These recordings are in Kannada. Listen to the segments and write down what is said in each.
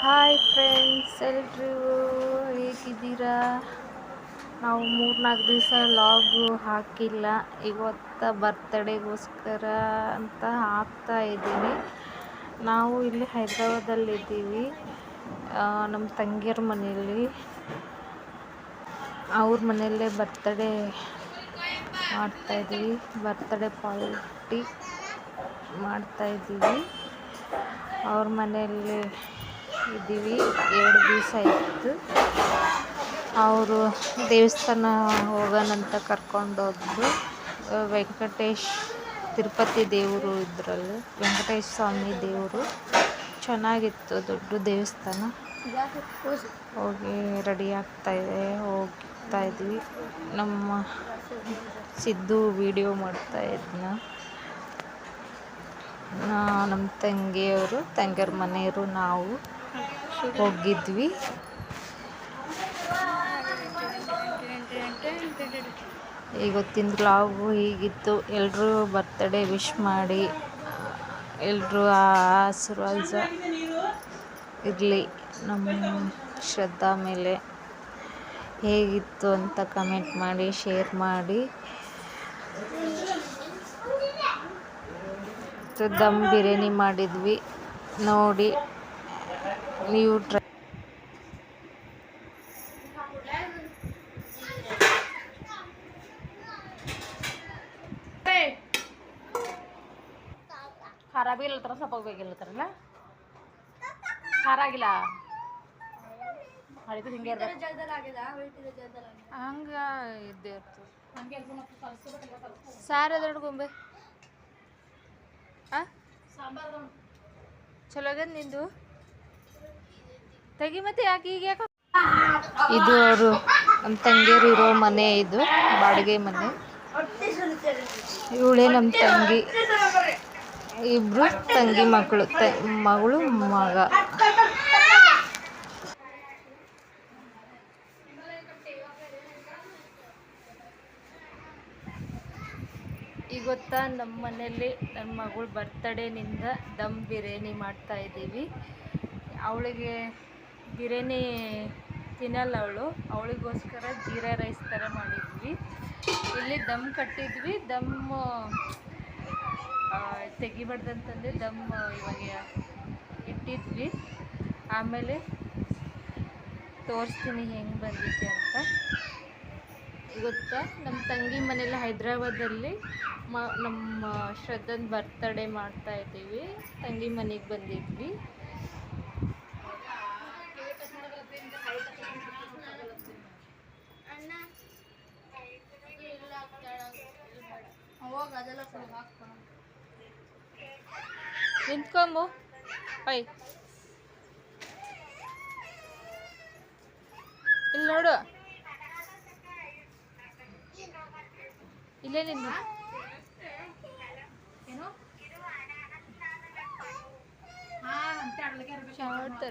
ಹಾಯ್ ಫ್ರೆಂಡ್ಸ್ ಎಲ್ರೂ ಹೇಗಿದ್ದೀರಾ? ನಾವು ಮೂರ್ನಾಲ್ಕು ದಿವಸ ಲಾಗು ಹಾಕಿಲ್ಲ. ಇವತ್ತು ಬರ್ತಡೇಗೋಸ್ಕರ ಅಂತ ಹಾಕ್ತಾ ಇದ್ದೀನಿ. ನಾವು ಇಲ್ಲಿ ಹೈದ್ರಾಬಾದಲ್ಲಿದ್ದೀವಿ. ನಮ್ಮ ತಂಗಿಯರ ಮನೆಯಲ್ಲಿ. ಅವ್ರ ಮನೆಯಲ್ಲೇ ಬರ್ತಡೇ ಮಾಡ್ತಾಯಿದ್ದೀವಿ ಬರ್ತಡೇ ಪಾರ್ಟಿ ಮಾಡ್ತಾಯಿದ್ದೀವಿ ಅವ್ರ ಮನೆಯಲ್ಲಿ ಇದ್ದೀವಿ ಎರಡು ದಿವಸ ಆಯಿತು. ಅವರು ದೇವಸ್ಥಾನ ಹೋಗೋಣಂತ ಕರ್ಕೊಂಡೋದ್ರು ವೆಂಕಟೇಶ್, ತಿರುಪತಿ ದೇವರು ಇದರಲ್ಲಿ, ವೆಂಕಟೇಶ್ ಸ್ವಾಮಿ ದೇವರು. ಚೆನ್ನಾಗಿತ್ತು, ದೊಡ್ಡ ದೇವಸ್ಥಾನ. ಹೋಗಿ ರೆಡಿ ಆಗ್ತಾಯಿದೆ ಹೋಗ್ತಾ ಇದ್ವಿ. ನಮ್ಮ ಸಿದ್ದು ವಿಡಿಯೋ ಮಾಡ್ತಾ ಇದ್ನ. ನಮ್ಮ ತಂಗಿಯವರು ತಂಗಿಯರ ಮನೆಯವರು, ನಾವು. ಹೋಗಿದ್ವಿ. ಇವತ್ತಿನ ಲಾವು ಹೀಗಿತ್ತು. ಎಲ್ಲರೂ ಬರ್ತಡೇ ವಿಶ್ ಮಾಡಿ ಎಲ್ಲರೂ ಆಶೀರ್ವಾದ ಇರಲಿ ನಮ್ಮ ಶ್ರದ್ಧಾ ಮೇಲೆ ಹೇಗಿತ್ತು ಅಂತ ಕಮೆಂಟ್ ಮಾಡಿ ಶೇರ್ ಮಾಡಿ. ದಮ್ ಬಿರಿಯಾನಿ ಮಾಡಿದ್ವಿ. ನೋಡಿ ನೀವು ಟ್ರೈ ಖಾರ ಬಿ ಇಲ್ಲತ್ತಾರ ಸಪ್ಪ ಬೇಕಿಲ್ಲತ್ತಾರಲ್ಲ ಖಾರ ಆಗಿಲ್ಲ? ಹಳಿದು ಹಿಂಗೆ ಹಂಗ ಇದ್ದೇ ಇರ್ತದೆ ಸಾರು ಅದ್ರೊಳಗೆ ಗೊಂಬೆ. ಆ? ಚಲೋ ಆಗ್ಯದ ನಿಂದು? ತೆಗಿ ಮತ್ತೆ ಯಾಕೆ ಈಗ ಯಾಕೆ? ಇದು ಅವರು ನಮ್ಮ ತಂಗಿಯರು ಇರೋ ಮನೆ ಇದು ಬಾಡಿಗೆ ಮನೆ. ಇವಳೇ ನಮ್ಮ ತಂಗಿ. ಇಬ್ರು ತಂಗಿ ಮಕ್ಕಳು ತ ಮಗಳು ಮಗ. ಈಗ ಗೊತ್ತಾ ನಮ್ಮ ಮನೆಯಲ್ಲಿ ನನ್ನ ಮಗಳು ಬರ್ತಡೇನಿಂದ ದಮ್ ಬಿರಿಯಾನಿ ಮಾಡ್ತಾ ಇದ್ದೀವಿ. ಅವಳಿಗೆ ಬಿರಿಯಾನಿ ತಿನ್ನಲ್ಲ ಅವಳು. ಅವಳಿಗೋಸ್ಕರ ಜೀರಾ ರೈಸ್ ಥರ ಮಾಡಿದ್ವಿ. ಇಲ್ಲಿ ದಮ್ ಕಟ್ಟಿದ್ವಿ. ದಮ್ ತೆಗಿಬಾರ್ದಂತಂದು ದಮ್ ಇವಾಗ ಇಟ್ಟಿದ್ವಿ. ಆಮೇಲೆ ತೋರಿಸ್ತೀನಿ ಹೆಂಗೆ ಬಂದಿದೆ ಅಂತ. ಗೊತ್ತಾ? ನಮ್ಮ ತಂಗಿ ಮನೇಲಿ ಹೈದ್ರಾಬಾದಲ್ಲಿ ಮ, ನಮ್ಮ ಶ್ರದ್ಧನ ಬರ್ತಡೇ ಮಾಡ್ತಾ ಇದ್ದೀವಿ. ತಂಗಿ ಮನೆಗೆ ಬಂದಿದ್ವಿ. ನಿಂತ್ಕೊಂಬು. ಐ ಇಲ್ಲಿ ನೋಡು. ಇಲ್ಲೇ ನಿಂದು ಶಾರ್ಟ್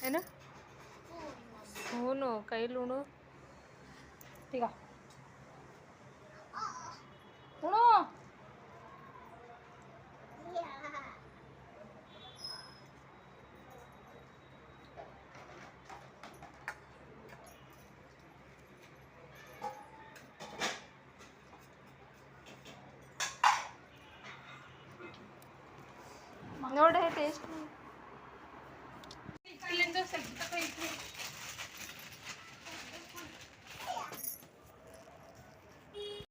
ಏನು ಹೂನು ಕೈಲಿ ಉಣು ಈಗ ಉಣು ನೋಡ ಟೇಸ್ಟ್